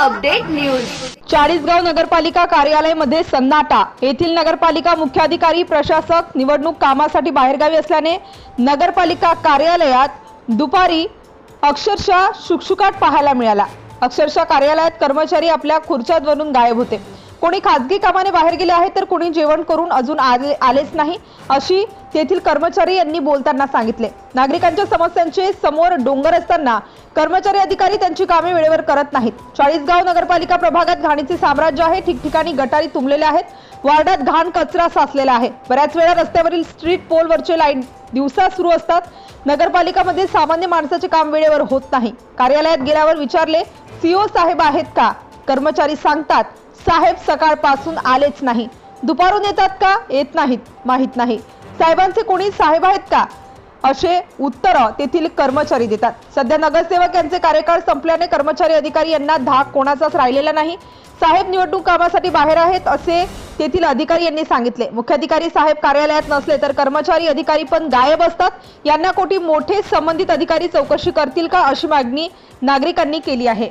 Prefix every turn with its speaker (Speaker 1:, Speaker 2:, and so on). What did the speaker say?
Speaker 1: Update news.
Speaker 2: Chalisgaon नगरपालिका कार्यालयामध्ये सन्नाटा येथील नगरपालिका मुख्याधिकारी प्रशासक निवडणूक कामासाठी बाहेरगावी असल्याने नगरपालिका कार्यालयात दुपारी अक्षरशः शुकशुकाट पाहायला मिळाला. अक्षरशः कार्यालयात कर्मचारी आपल्या खुर्च्यावरून गायब होते. कोणी खासगी कामाने बाहेर गेले आहे तर कोणी जेवण करून अजून आले आलेच नाही अशी तेथील कर्मचारी यांनी बोलताना सांगितले. नागरिकांच्या समस्यांचे समोर डोंगर असताना कर्मचारी अधिकारी त्यांची कामे वेळेवर करत नाहीत. चाळीसगाव नगरपालिका प्रभागात घाणीचे साम्राज्य आहे. ठिकठिकाणी गटारी तुंबलेल्या आहेत. वार्डात घाण कचरा साचलेला आहे. बऱ्याच वेळा रस्त्यावरील स्ट्रीट पोलवरचे लाईन दिवसा सुरू असतात. नगरपालिकामध्ये सामान्य माणसाचे काम वेळेवर होत नाही. कार्यालयात गेल्यावर विचारले सीओ साहेब आहेत का? कर्मचारी सांगतात साहेब सकाळपासून आलेच नाही. दुपारून येतात का? येत नाहीत. माहीत नाही. साहेबांचे कोणी साहेब आहेत का? असे उत्तर तेथील कर्मचारी देतात. सध्या नगरसेवक यांचे कार्यकाळ संपल्याने कर्मचारी अधिकारी यांना धाक कोणाचाच राहिलेला नाही. साहेब निवडणूक कामासाठी बाहेर आहेत असे तेथील अधिकारी यांनी सांगितले. मुख्याधिकारी साहेब कार्यालयात नसले तर कर्मचारी अधिकारी पण गायब असतात. यांना कोटी मोठे संबंधित अधिकारी चौकशी करतील का अशी मागणी नागरिकांनी केली आहे.